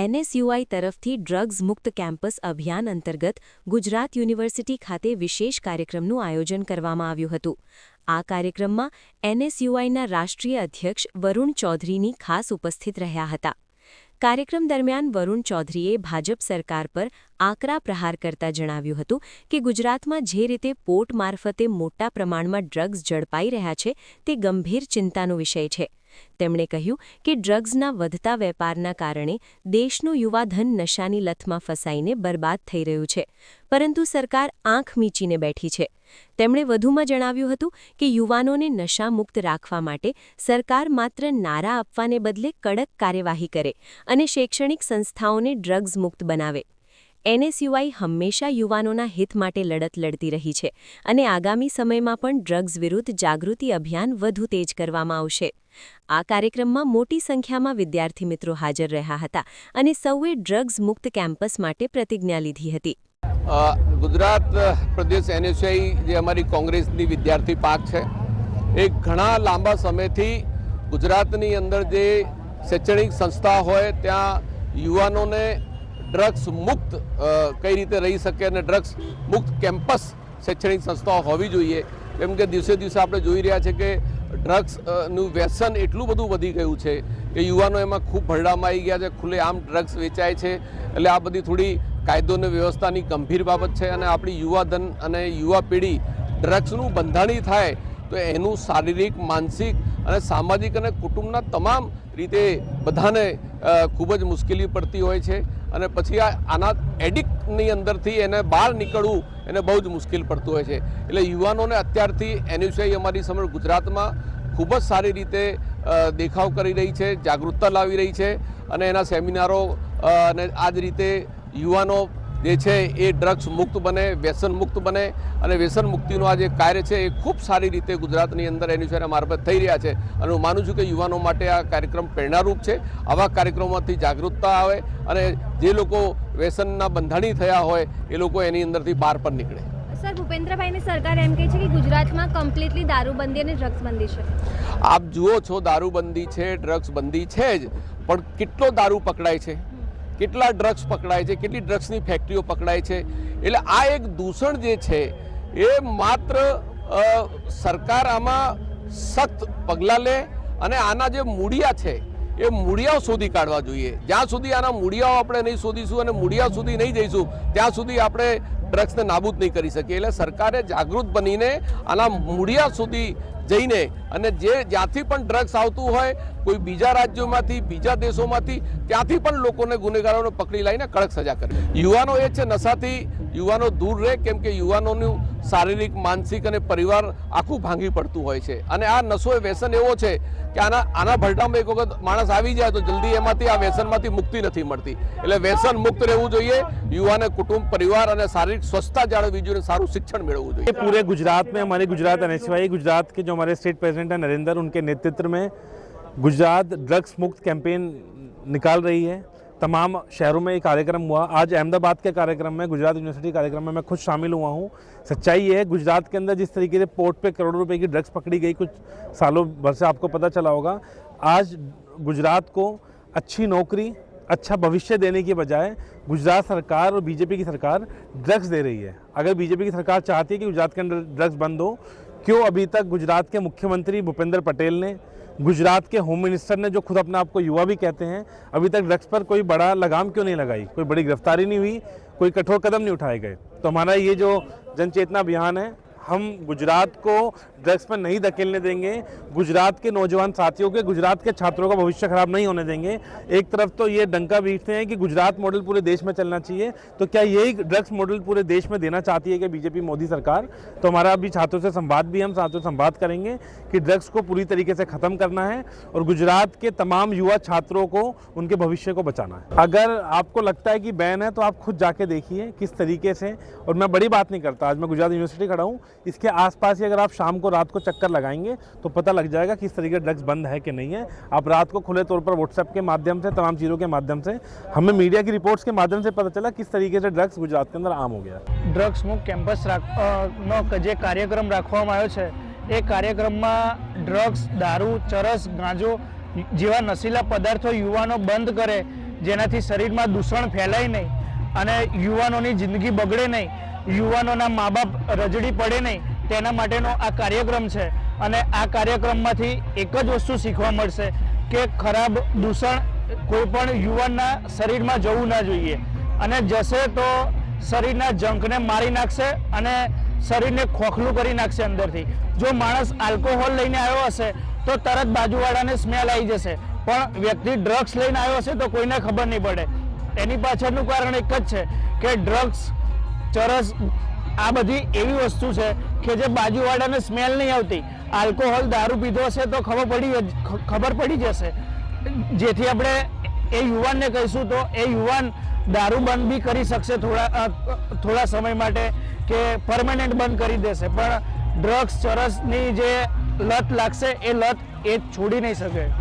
NSUI તરફથી drugs મુક્ત campus અભિયાન અંતર્ગત ગુજરાત યુનિવર્સિટી ખાતે વિશેષ કાર્યક્રમનું આયોજન કરવામાં આવ્યું હતું. આ કાર્યક્રમમાં એનએસયુઆઈના રાષ્ટ્રીય અધ્યક્ષ વરુણ ચૌધરીની ખાસ ઉપસ્થિત રહ્યા હતા. કાર્યક્રમ દરમિયાન વરુણ ચૌધરીએ ભાજપ સરકાર પર આકરા પ્રહાર કરતા જણાવ્યું હતું કે ગુજરાતમાં જે રીતે પોર્ટ મારફતે મોટા પ્રમાણમાં ડ્રગ્સ ઝડપાઈ રહ્યા છે તે ગંભીર ચિંતાનો વિષય છે. તેમણે કહ્યું કે ડ્રગ્સના વધતા વેપારના કારણે દેશનું યુવાધન નશાની લથમાં ફસાઈને બરબાદ થઈ રહ્યું છે, પરંતુ સરકાર આંખ મીચીને બેઠી છે. તેમણે વધુમાં જણાવ્યું હતું કે યુવાનોને નશામુક્ત રાખવા માટે સરકાર માત્ર નારા આપવાને બદલે કડક કાર્યવાહી કરે અને શૈક્ષણિક સંસ્થાઓને ડ્રગ્સ મુક્ત બનાવે. એનએસયુઆઈ હંમેશા યુવાનોના હિત માટે લડત લડતી રહી છે અને આગામી સમયમાં પણ ડ્રગ્સ વિરુદ્ધ જાગૃતિ અભિયાન વધુ તેજ કરવામાં આવશે. આ કાર્યક્રમમાં મોટી સંખ્યામાં વિદ્યાર્થી મિત્રો હાજર રહ્યા હતા અને સૌએ ડ્રગ્સ મુક્ત કેમ્પસ માટે પ્રતિજ્ઞા લીધી હતી. ગુજરાત પ્રદેશ એનએસઆઈ જે અમારી કોંગ્રેસની વિદ્યાર્થી પાક છે, એ ઘણા લાંબા સમયથી ગુજરાતની અંદર જે શૈક્ષણિક સંસ્થા હોય, ત્યાં યુવાનોને ડ્રગ્સ મુક્ત કઈ રીતે રહી શકે અને ડ્રગ્સ મુક્ત કેમ્પસ શૈક્ષણિક સંસ્થાઓ હોવી જોઈએ. કેમ કે દિવસે દિવસે આપણે જોઈ રહ્યા છે કે ડ્રગ્સનું વ્યસન એટલું બધું વધી ગયું છે કે યુવાનો એમાં ખૂબ ભરડામાં આવી ગયા છે ખુલ્લેઆમ ડ્રગ્સ વેચાય છે. એટલે આ બધી થોડી કાયદો અને વ્યવસ્થાની ગંભીર બાબત છે અને આપણી યુવાધન અને યુવા પેઢી ડ્રગ્સનું બંધાણી થાય તો એનું શારીરિક, માનસિક અને સામાજિક અને કુટુંબના તમામ રીતે બધાને ખૂબ જ મુશ્કેલી પડતી હોય છે. અને પછી આ આના એડિક્ટની અંદરથી એને બહાર નીકળવું એને બહુ જ મુશ્કેલ પડતું હોય છે. એટલે યુવાનોને અત્યારથી એનયુસીઆઈ અમારી સમગ્ર ગુજરાતમાં ખૂબ જ સારી રીતે દેખાવ કરી રહી છે, જાગૃતતા લાવી રહી છે. અને એના સેમિનારો અને આ જ રીતે યુવાનો જે છે એ ડ્રગ્સ મુક્ત બને વ્યસન મુક્ત બને અને વ્યસન મુક્તિનું આ જે કાર્ય છે એ ખૂબ સારી રીતે ગુજરાતની અંદર એની છે મારફત થઈ રહ્યા છે. અને હું માનું છું કે યુવાનો માટે આ કાર્યક્રમ પ્રેરણારૂપ છે. આવા કાર્યક્રમોમાંથી જાગૃતતા આવે અને જે લોકો વ્યસનના બંધાણી થયા હોય એ લોકો એની અંદરથી બહાર પણ નીકળે. સર ભૂપેન્દ્રભાઈની સરકાર એમ કહે છે કે ગુજરાતમાં કમ્પ્લીટલી દારૂબંધી અને ડ્રગ્સ બંધી છે. આપ જુઓ છો દારૂબંધી છે ડ્રગ્સ બંધી છે જ. પણ કેટલો દારૂ પકડાય છે? કેટલા ડ્રગ્સ પકડાય છે, કેટલી ડ્રગ્સની ફેક્ટરીઓ પકડાય છે. એટલે આ એક દૂષણ જે છે, એ માત્ર સરકાર આમાં સખ્ત પગલાં લે અને આના જે મૂળિયા છે, એ મૂળિયાઓ શોધી કાઢવા જોઈએ. જ્યાં સુધી આના મૂળિયાઓ આપણે નહીં શોધીશું અને મૂળિયા સુધી નહીં જઈશું, ત્યાં સુધી આપણે ડ્રગ્સને નાબૂદ નહીં કરી શકીએ. એટલે સરકારે જાગૃત બનીને આના મૂળિયા સુધી જઈને અને જે, જ્યાંથી પણ ડ્રગ્સ આવતું હોય કોઈ બીજા રાજ્યોમાંથી બીજા દેશોમાંથી ત્યાંથી પણ લોકોને ગુનેગારોને પકડી લાવીને કડક સજા કરે યુવાનો એ છે નશાથી યુવાનો દૂર રહે કેમ કે યુવાનોનું શારીરિક માનસિક અને પરિવાર આખું ભાંગી પડતું હોય છે અને આ નશો એ વ્યસન એવો છે કે આના આના ભરડામાં એક વખત માણસ આવી જાય તો જલ્દી એમાંથી આ વ્યસનમાંથી મુક્તિ નથી મળતી એટલે વ્યસન મુક્ત રહેવું જોઈએ યુવાને કુટુંબ પરિવાર અને શારીરિક સ્વસ્થતા જાળવવી જોઈએ અને સારું શિક્ષણ મેળવવું જોઈએ ये पूरे गुजरात में हमारे गुजरात एन गुजरात के जो हमारे स्टेट प्रेसिडेंट हैं नरेंद्र उनके नेतृत्व में गुजरात ड्रग्स मुक्त कैंपेन निकाल रही है। तमाम शहरों में ये कार्यक्रम हुआ। आज अहमदाबाद के कार्यक्रम में, गुजरात यूनिवर्सिटी कार्यक्रम में मैं खुद शामिल हुआ हूँ। सच्चाई ये है, गुजरात के अंदर जिस तरीके से पोर्ट पे करोड़ों रुपए की ड्रग्स पकड़ी गई कुछ सालों भर से, आपको पता चला होगा। आज गुजरात को अच्छी नौकरी अच्छा भविष्य देने के बजाय गुजरात सरकार और बीजेपी की सरकार ड्रग्स दे रही है। अगर बीजेपी की सरकार चाहती है कि गुजरात के अंदर ड्रग्स बंद हो, क्यों अभी तक गुजरात के मुख्यमंत्री भूपेंद्र पटेल ने गुजरात के होम मिनिस्टर ने जो खुद अपने आप को युवा भी कहते हैं, अभी तक ड्रग्स पर कोई बड़ा लगाम क्यों नहीं लगाई? कोई बड़ी गिरफ्तारी नहीं हुई, कोई कठोर कदम नहीं उठाए गए। तो हमारा ये जो जनचेतना अभियान है, हम गुजरात को ड्रग्स पर नहीं धकेलने देंगे। गुजरात के नौजवान साथियों के, गुजरात के छात्रों का भविष्य खराब नहीं होने देंगे। एक तरफ़ तो ये डंका बीटते हैं कि गुजरात मॉडल पूरे देश में चलना चाहिए। तो क्या यही ड्रग्स मॉडल पूरे देश में देना चाहती है कि बीजेपी, मोदी सरकार? तो हमारा अभी छात्रों से संवाद भी हम छात्रों से संवाद करेंगे कि ड्रग्स को पूरी तरीके से खत्म करना है और गुजरात के तमाम युवा छात्रों को, उनके भविष्य को बचाना है। अगर आपको लगता है कि बैन है तो आप खुद जाके देखिए किस तरीके से। और मैं बड़ी बात नहीं करता, आज मैं गुजरात यूनिवर्सिटी खड़ा हूँ। इसके आसपास ही अगर आप शाम को रात को चक्कर लगाएंगे तो पता लग जाएगा किस तरीके ड्रग्स बंद है कि नहीं है आप रात को खुले तौर पर व्हाट्सएप के माध्यम से तमाम चीज़ों के माध्यम से हमें मीडिया की रिपोर्ट्स के माध्यम से पता चला किस तरीके से ड्रग्स गुजरात के अंदर आम हो गया है ડ્રગ્સ મુક્ત કેમ્પસ રાખ અ, નો ક- જે કાર્યક્રમ રાખવામાં આવ્યો છે એ કાર્યક્રમમાં ડ્રગ્સ દારૂ ચરસ ગાંજો જેવા નશીલા પદાર્થો યુવાનો બંધ કરે જેનાથી શરીરમાં દૂષણ ફેલાય નહીં અને યુવાનોની જિંદગી બગડે નહીં યુવાનોના મા બાપ રજડી પડે નહીં તેના માટેનો આ કાર્યક્રમ છે. અને આ કાર્યક્રમમાંથી એક જ વસ્તુ શીખવા મળશે કે ખરાબ દૂષણ કોઈ પણ યુવાનના શરીરમાં જવું ના જોઈએ. અને જશે તો શરીરના જંકને મારી નાખશે અને શરીરને ખોખલું કરી નાખશે અંદરથી. જો માણસ આલ્કોહોલ લઈને આવ્યો હશે, તો તરત બાજુવાળાને સ્મેલ આવી જશે. પણ વ્યક્તિ ડ્રગ્સ લઈને આવ્યો હશે, તો કોઈને ખબર નહીં પડે. એની પાછળનું કારણ એક જ છે કે ડ્રગ્સ ચરસ આ બધી એવી વસ્તુ છે કે જે બાજુવાળાને સ્મેલ નહીં આવતી. આલ્કોહોલ દારૂ પીધો હશે તો ખબર પડી ખબર પડી જશે જેથી આપણે એ યુવાનને કહીશું તો એ યુવાન દારૂ બંધ બી કરી શકશે થોડા થોડા સમય માટે કે પરમાનન્ટ બંધ કરી દેશે. પણ ડ્રગ્સ ચરસની જે લત લાગશે, એ લત એ છોડી નહીં શકે.